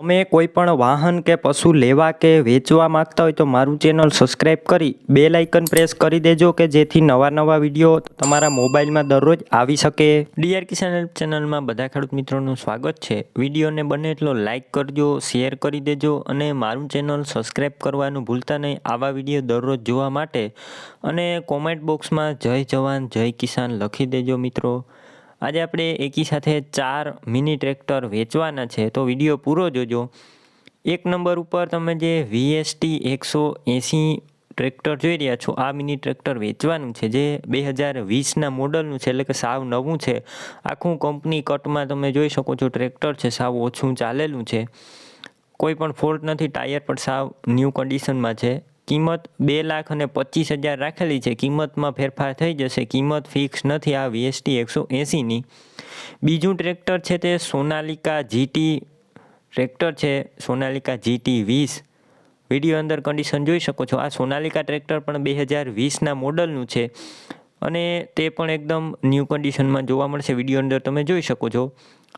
તમે કોઈ પણ વાહન કે પશુ લેવા કે વેચવા માંગતા હોય તો મારું ચેનલ સબસ્ક્રાઈબ કરી બે લાઇકન પ્રેસ કરી દેજો કે જેથી નવા નવા વીડિયો તમારા મોબાઈલમાં દરરોજ આવી શકે. ડીઆર કિસાન હેલ્પ ચેનલમાં બધા ખેડૂત મિત્રોનું સ્વાગત છે. વિડીયોને બને એટલો લાઇક કરજો, શેર કરી દેજો અને મારું ચેનલ સબસ્ક્રાઈબ કરવાનું ભૂલતા નહીં. આવા વીડિયો દરરોજ જોવા માટે અને કોમેન્ટ બોક્સમાં જય જવાન, જય કિસાન લખી દેજો મિત્રો. આજે આપણે એકી સાથે ચાર મિની ટ્રેક્ટર વેચવાના છે, તો વીડિયો પૂરો જોજો. એક નંબર ઉપર તમે જે વીએસટી એકસો એંસી ટ્રેક્ટર જોઈ રહ્યા છો, આ મિની ટ્રેક્ટર વેચવાનું છે, જે બે હજાર વીસના મોડલનું છે, એટલે કે સાવ નવું છે. આખું કંપની કટમાં તમે જોઈ શકો છો, ટ્રેક્ટર છે, સાવ ઓછું ચાલેલું છે. કોઈ પણ ફોલ્ટ નથી, ટાયર પણ સાવ ન્યૂ કન્ડિશનમાં છે. કિંમત બે લાખ અને પચીસ હજાર રાખેલી છે. કિંમતમાં ફેરફાર થઈ જશે. કિંમત ફિક્સ નથી આ વીએસટી એકસો એંસીની બીજું ટ્રેક્ટર છે તે સોનાલિકા જીટી ટ્રેક્ટર છે સોનાલિકા જીટી વીસ. વીડિયો અંદર કન્ડિશન જોઈ શકો છો. આ સોનાલિકા ટ્રેક્ટર પણ બે હજાર વીસના મોડલનું છે અને તે પણ એકદમ ન્યૂ કન્ડિશનમાં જોવા મળશે. વીડિયો અંદર તમે જોઈ શકો છો.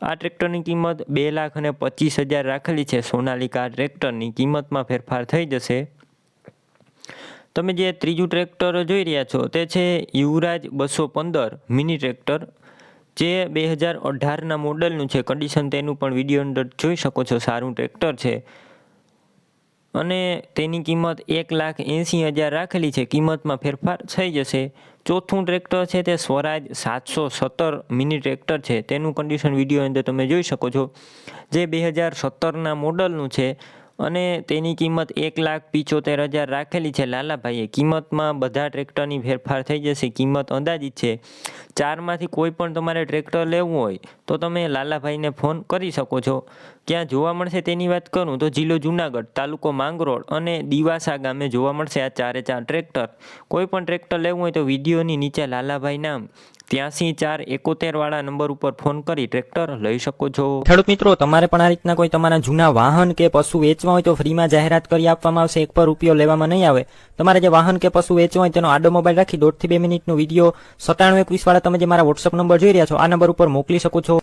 આ ટ્રેક્ટરની કિંમત બે લાખ અને પચીસ હજાર રાખેલી છે. સોનાલિકા ટ્રેક્ટરની કિંમતમાં ફેરફાર થઈ જશે. તમે જે ત્રીજું ટ્રેક્ટર જોઈ રહ્યા છો, તે છે યુવરાજ બસો પંદર મિની ટ્રેક્ટર, જે બે હજાર અઢારના મોડલનું છે. કન્ડિશન તેનું પણ વીડિયો અંદર જોઈ શકો છો, સારું ટ્રેક્ટર છે. અને તેની કિંમત એક લાખ એંસી હજાર રાખેલી છે. કિંમતમાં ફેરફાર થઈ જશે. ચોથું ટ્રેક્ટર છે તે સ્વરાજ સાતસો સત્તર મિની ટ્રેક્ટર છે. તેનું કન્ડિશન વીડિયો અંદર તમે જોઈ શકો છો. જે બે હજાર સત્તરના મોડલનું છે. અને તેની કિંમત એક લાખ પિચોતેર હજાર રાખેલી છે. લાલાભાઈએ કિંમતમાં બધા ટ્રેક્ટરની ફેરફાર થઈ જશે. કિંમત અંદાજિત છે. ચારમાંથી કોઈ પણ તમારે ટ્રેક્ટર લેવું હોય તો તમે લાલાભાઈને ફોન કરી શકો છો. ક્યાં જોવા મળશે તેની વાત કરું તો જિલ્લો જુનાગઢ તાલુકો માંગરોળ અને દિવાસા ગામે જોવા મળશે આ ચારે ચાર ટ્રેક્ટર. કોઈ પણ ટ્રેક્ટર લેવું હોય તો વિડીયોની નીચે લાલાભાઈ નામ ત્યાંસી ચાર એકોતેર વાળા નંબર ઉપર ફોન કરી ટ્રેક્ટર લઈ શકો છો. ખેડૂત મિત્રો, તમારે પણ આ રીતના કોઈ તમારા જૂના વાહન કે પશુ વેચવા હોય તો ફ્રીમાં જાહેરાત કરી આપવામાં આવશે. એક પર રૂપિયો લેવામાં નહીં આવે. તમારે જે વાહન કે પશુ વેચવા હોય તેનો આડો મોબાઈલ રાખી દોઢથી બે મિનિટનો વીડિયો સત્તાણું એકવીસ વાળા તમે જે મારા વોટ્સઅપ નંબર જોઈ રહ્યા છો, આ નંબર ઉપર મોકલી શકો છો.